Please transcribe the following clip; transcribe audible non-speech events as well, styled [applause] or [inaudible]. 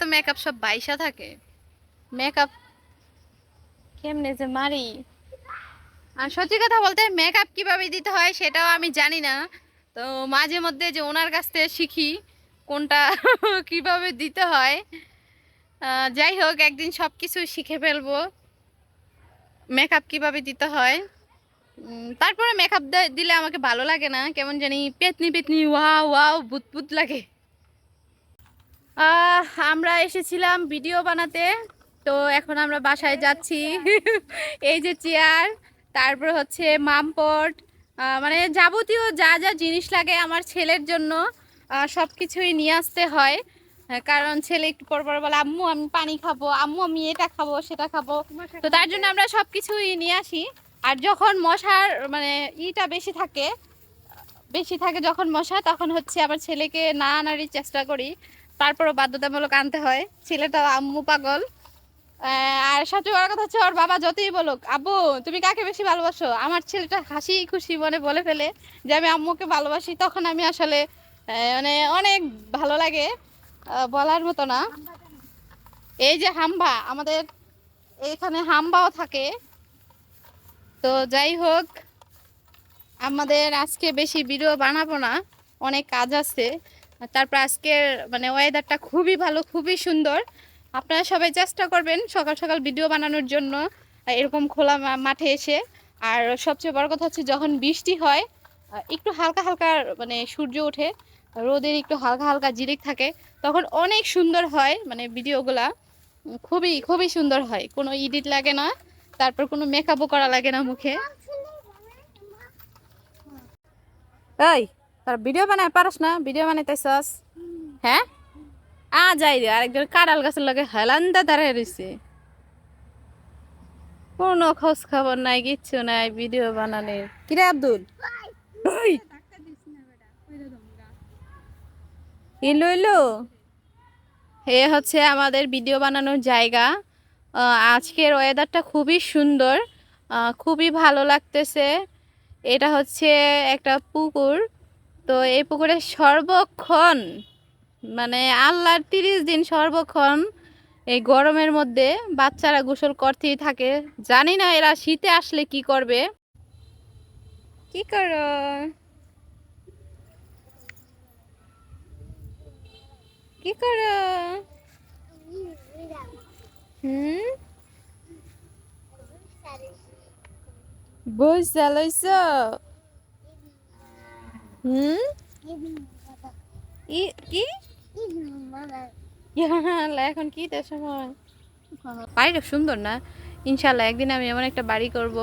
তো মেকআপ সব বাইসা থাকে। মেকআপ কেমনে যে মারি। আর সত্যি কথা বলতে মেকআপ কীভাবে দিতে হয় সেটাও আমি জানি না। তো মাঝে মধ্যে যে ওনার কাছ থেকে শিখি কোনটা [laughs] কীভাবে দিতে হয়। যাই হোক, একদিন সব কিছু শিখে ফেলব। মেকআপ কীভাবে দিতে হয়। তারপরে মেকআপ দিলে আমাকে ভালো লাগে না। কেমন জানি পেতনি পেতনি, ওয়াও ওয়াও বুত বুত লাগে। আমরা এসেছিলাম ভিডিও বানাতে তো এখন আমরা বাসায় যাচ্ছি। এই যে চেয়ার তারপর হচ্ছে মামপট মানে যাবতীয় যা যা জিনিস লাগে আমার ছেলের জন্য সব কিছুই নিয়ে আসতে হয়। কারণ ছেলে একটু পর পর বলে আম্মু আমি পানি খাব আম্মু আমি এটা খাব সেটা খাব। তো তার জন্য আমরা সব কিছুই নিয়ে আসি। আর যখন মশার মানে ইটা বেশি থাকে বেশি থাকে যখন মশা তখন হচ্ছে আবার ছেলেকে না আনারই চেষ্টা করি। তারপরও বাধ্যতামূলক আনতে হয়। ছেলেটা আম্মু পাগল। আর সবচেয়ে বড় কথা হচ্ছে ওর বাবা যতই বলুক, আব্বু, তুমি কাকে বেশি ভালোবাসো? আমার ছেলেটা হাসি খুশি মনে বলে ফেলে যে, আমি আম্মুকে ভালোবাসি। তখন আমি আসলে মানে অনেক ভালো লাগে বলার মতো না। এই যে হাম্বা, আমাদের এখানে হাম্বাও থাকে। তো যাই হোক, আমাদের আজকে বেশি ভিডিও বানাবো না, অনেক কাজ আছে। তারপর আজকের মানে ওয়েদারটা খুবই ভালো, খুবই সুন্দর। আপনারা সবাই চেষ্টা করবেন সকাল সকাল ভিডিও বানানোর জন্য এরকম খোলা মাঠে এসে। আর সবচেয়ে বড় কথা হচ্ছে যখন বৃষ্টি হয় একটু হালকা হালকা মানে সূর্য ওঠে, রোদের একটু হালকা হালকা জিরিক থাকে, তখন অনেক সুন্দর হয় মানে ভিডিওগুলা খুবই খুবই সুন্দর হয়। কোনো এডিট লাগে না, তারপর কোনো মেকআপও করা লাগে না মুখে। এই তোর ভিডিও বানায় পারস না? ভিডিও বানাইতেছস হ্যাঁ আ যাই রে আরেকজন কাঁড়াল গাছের লগে হেলান্দা দাঁড়ায় রয়েছে কোনো খোঁজ খবর নাই কিচ্ছু নাই ভিডিও বানানোর। কিরে আব্দুল? ইলো এ হচ্ছে আমাদের ভিডিও বানানোর জায়গা। আজকের ওয়েদারটা খুবই সুন্দর খুবই ভালো লাগতেছে। এটা হচ্ছে একটা পুকুর। তো এই পুকুরে সর্বক্ষণ মানে আল্লাহর তিরিশ দিন সর্বক্ষণ এই গরমের মধ্যে বাচ্চারা গোসল করতেই থাকে। জানি না এরা শীতে আসলে কি করবে। কি করো? কি করো? হুম? বই চালাইছ? হুম ই কি এখন কি সময়? বাড়িটা সুন্দর না? ইনশাল্লাহ একদিন আমি এমন একটা বাড়ি করব।